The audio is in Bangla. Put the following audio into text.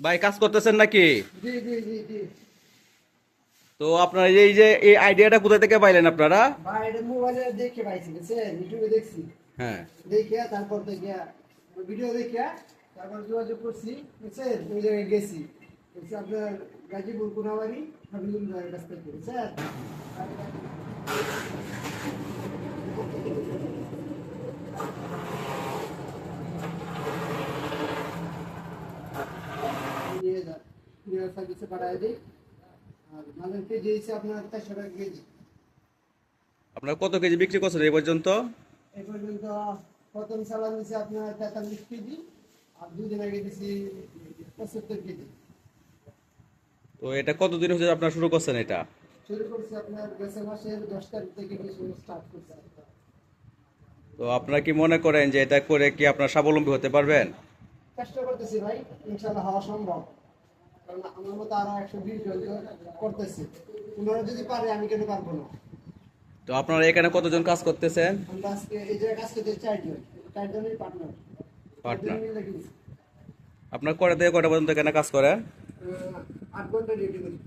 ভাই কাজ করতেছেন নাকি জি জি জি জি তো আপনার এই যে এই আইডিয়াটা কোথা থেকে পাইলেন আপনারা বাইরে মোবাইলে দেখে পাইছি বুঝছেন ইউটিউবে দেখছি হ্যাঁ দেখিয়া তারপর দেখিয়া ভিডিও দেখিয়া তারপর যোগাযোগ করছি বুঝছেন ওই জায়গায় গেছি বলছি আপনার গাজীপুর কোনাবাড়ি হাবিবুল ভাইয়ের কাছ থেকে বুঝছেন নিয়ে যান কুরিয়ার সার্ভিসে পাঠায় দিই। আর মালের কেজি হচ্ছে আপনার চারশো টাকা কেজি। আপনার কত কেজি বিক্রি করছেন এই পর্যন্ত? এই পর্যন্ত প্রথম দিছি আপনার তেতাল্লিশ কেজি আর দুই দিন আগে দিছি পঁচাত্তর কেজি। তো এটা কতদিন হচ্ছে আপনারা শুরু করছেন এটা? শুরু করছি আপনার গেছে মাসের দশ তারিখ থেকে স্টার্ট করছি তো আপনারা কি মনে করেন যে এটা করে কি আপনারা স্বাবলম্বী হতে পারবেন? চেষ্টা করতেছি ভাই ইনশাল্লাহ হওয়া সম্ভব। কারণ আমার মতো আরও একশো বিশ জন করতেছি। ওনারা যদি পারে আমি কেন পারব না? তো আপনারা এখানে কতজন কাজ করতেছেন? আমরা আজকে এই জায়গায় কাজ করতে চারজন। চারজনের পার্টনার Partner. আপনার কটা থেকে কটা পর্যন্ত এখানে কাজ করেন? আট ঘণ্টা ডিউটি করি।